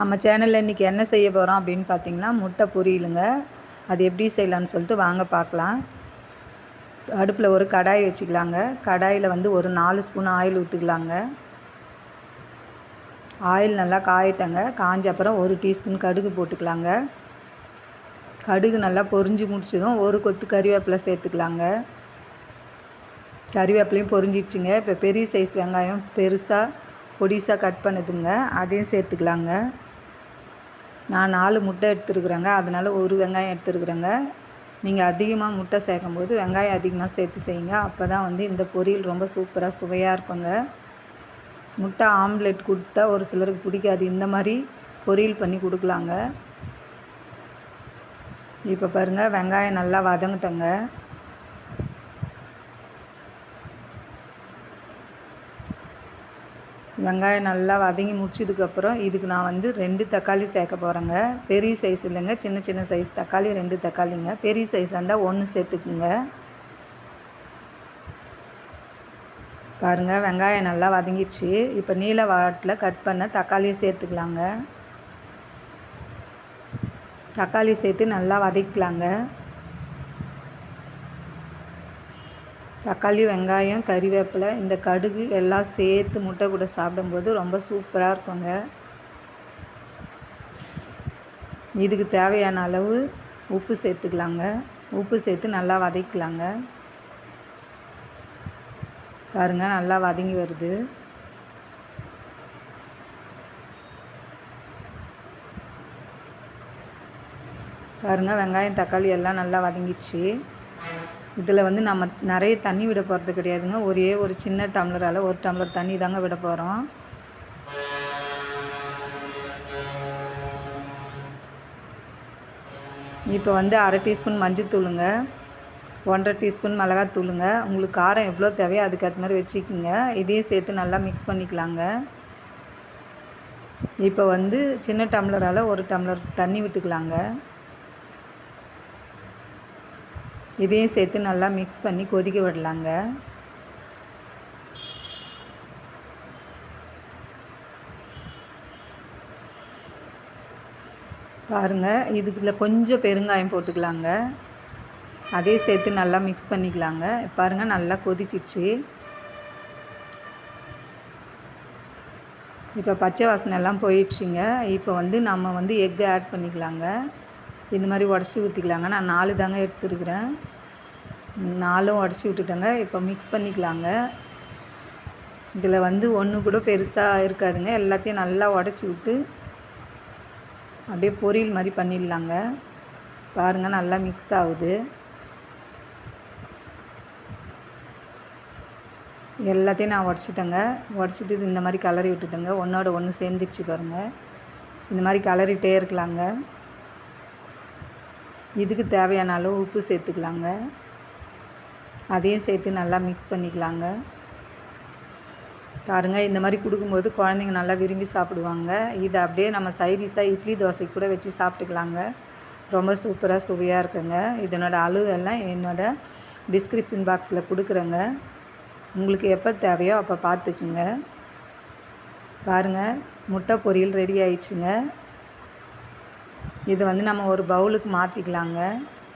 நம்ம சேனலில் இன்றைக்கி என்ன செய்ய போகிறோம் அப்படின்னு பார்த்தீங்கன்னா முட்டை பொரியலுங்க. அது எப்படி செய்யலான்னு சொல்லிட்டு வாங்க பார்க்கலாம் அடுப்பில் ஒரு கடாய் வச்சுக்கலாங்க. கடாயில் வந்து ஒரு நாலு ஸ்பூன் ஆயில் விட்டுக்கலாங்க ஆயில் நல்லா காயிட்டங்க. காஞ்ச அப்புறம் ஒரு டீஸ்பூன் கடுகு போட்டுக்கலாங்க. கடுகு நல்லா பொரிஞ்சு முடிச்சதும் ஒரு கொத்து கறிவேப்பிலை சேர்த்துக்கலாங்க. கறிவேப்பிலையும் பொரிஞ்சிடுச்சுங்க. இப்போ பெரிய சைஸ் வெங்காயம் பெருசாக பொடிசாக கட் பண்ணுதுங்க. அதையும் சேர்த்துக்கலாங்க. நான் நாலு முட்டை எடுத்துருக்குறேங்க. அதனால் ஒரு வெங்காயம் எடுத்துருக்குறேங்க. நீங்கள் அதிகமாக முட்டை சேர்க்கும் போது வெங்காயம் அதிகமாக சேர்த்து செய்யுங்க. அப்போ தான் வந்து இந்த பொரியல் ரொம்ப சூப்பராக சுவையாக இருக்குங்க. முட்டை ஆம்லெட் கொடுத்தா ஒரு சிலருக்கு பிடிக்காது. இந்த மாதிரி பொரியல் பண்ணி கொடுக்கலாங்க. இப்போ பாருங்கள் வெங்காயம் நல்லா வதங்கிட்டோங்க. வெங்காயம் நல்லா வதங்கி முடிச்சதுக்கப்புறம் இதுக்கு நான் வந்து ரெண்டு தக்காளி சேர்க்க போகிறேங்க பெரிய சைஸ் இல்லைங்க. சின்ன சின்ன சைஸ் தக்காளி ரெண்டு தக்காளிங்க. பெரிய சைஸ் இருந்தால் ஒன்று சேர்த்துக்குங்க. பாருங்கள் வெங்காயம் நல்லா வதங்கிடுச்சு. இப்போ நீல வாட்டில் கட் பண்ண தக்காளியை சேர்த்துக்கலாங்க. தக்காளி சேர்த்து நல்லா வதக்கலாங்க தக்காளி வெங்காயம் கறிவேப்பிலை இந்த கடுகு எல்லாம் சேர்த்து முட்டை கூட சாப்பிடும்போது ரொம்ப சூப்பராக இருக்குங்க. இதுக்கு தேவையான அளவு உப்பு சேர்த்துக்கலாங்க. உப்பு சேர்த்து நல்லா வதக்கலாங்க. பாருங்கள் நல்லா வதங்கி வருது. பாருங்கள் வெங்காயம் தக்காளி எல்லாம் நல்லா வதங்கிடுச்சு. இதில் வந்து நம்ம நிறைய தண்ணி விட போகிறது கிடையாதுங்க. ஒரே ஒரு சின்ன டம்ளரால் ஒரு டம்ளர் தண்ணி தாங்க விட போகிறோம். இப்போ வந்து அரை டீஸ்பூன் மஞ்சள் தூளுங்க. ஒன்றரை டீஸ்பூன் மிளகாத்தூளுங்க உங்களுக்கு காரம் எவ்வளோ தேவையோ அதுக்கேற்ற மாதிரி வச்சுக்கோங்க. இதையும் சேர்த்து நல்லா மிக்ஸ் பண்ணிக்கலாங்க. இப்போ வந்து சின்ன டம்ளரால் ஒரு டம்ளர் தண்ணி விட்டுக்கலாங்க. இதையும் சேர்த்து நல்லா மிக்ஸ் பண்ணி கொதிக்க விடலாங்க. பாருங்கள் இதுக்குள்ள கொஞ்சம் பெருங்காயம் போட்டுக்கலாங்க. அதே சேர்த்து நல்லா மிக்ஸ் பண்ணிக்கலாங்க. பாருங்கள் நல்லா கொதிச்சிச்சு இப்போ பச்சை வாசனை எல்லாம் போயிடுச்சுங்க. இப்போ வந்து நம்ம வந்து எக்கு ஆட் பண்ணிக்கலாங்க. இந்த மாதிரி உடச்சி ஊற்றிக்கலாங்க நான் நாலு தாங்க எடுத்துருக்குறேன். நாலும் உடச்சி விட்டுட்டேங்க. இப்போ மிக்ஸ் பண்ணிக்கலாங்க. இதில் வந்து ஒன்று கூட பெருசாக இருக்காதுங்க. எல்லாத்தையும் நல்லா உடச்சி விட்டு அப்படியே பொரியல் மாதிரி பண்ணிடலாங்க. பாருங்கள் நல்லா மிக்ஸ் ஆகுது. எல்லாத்தையும் நான் உடச்சிட்டேங்க. உடச்சிட்டு இந்த மாதிரி கலரி விட்டுட்டேங்க. ஒன்றோட ஒன்று சேர்ந்துச்சு பாருங்கள் இந்த மாதிரி கலரிட்டே இருக்கலாங்க. இதுக்கு தேவையான அளவு உப்பு சேர்த்துக்கலாங்க. அதையும் சேர்த்து நல்லா மிக்ஸ் பண்ணிக்கலாங்க. பாருங்க இந்த மாதிரி கொடுக்கும்போது குழந்தைங்க நல்லா விரும்பி சாப்பிடுவாங்க. இதை அப்படியே நம்ம சைடிஷாக இட்லி தோசை கூட வச்சு சாப்பிட்டுக்கலாங்க. ரொம்ப சூப்பராக சுவையாக இருக்குங்க. இதனோட அளவெல்லாம் என்னோடய டிஸ்கிரிப்ஷன் பாக்ஸில் கொடுக்குறேங்க. உங்களுக்கு எப்போ தேவையோ அப்போ பார்த்துக்குங்க. பாருங்கள் முட்டை பொரியல் ரெடி ஆயிடுச்சுங்க. இதை வந்து நம்ம ஒரு பவுலுக்கு மாற்றிக்கலாங்க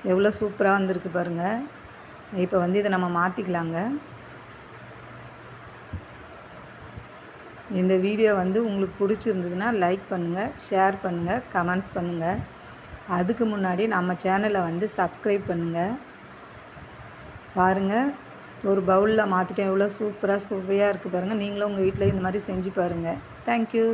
எவ்வளோ சூப்பராக வந்திருக்கு பாருங்கள் இப்போ வந்து இதை நம்ம மாற்றிக்கலாங்க இந்த வீடியோ வந்து உங்களுக்கு பிடிச்சிருந்ததுன்னா லைக் பண்ணுங்கள் ஷேர் பண்ணுங்கள் கமெண்ட்ஸ் பண்ணுங்கள் அதுக்கு முன்னாடி நம்ம சேனலை வந்து சப்ஸ்கிரைப் பண்ணுங்கள் பாருங்கள் ஒரு பவுலில் மாற்றிட்டேன் எவ்வளோ சூப்பராக சுவையாக இருக்குது பாருங்கள் நீங்களும் உங்கள் வீட்டில் இந்த மாதிரி செஞ்சு பாருங்கள் தேங்க்யூ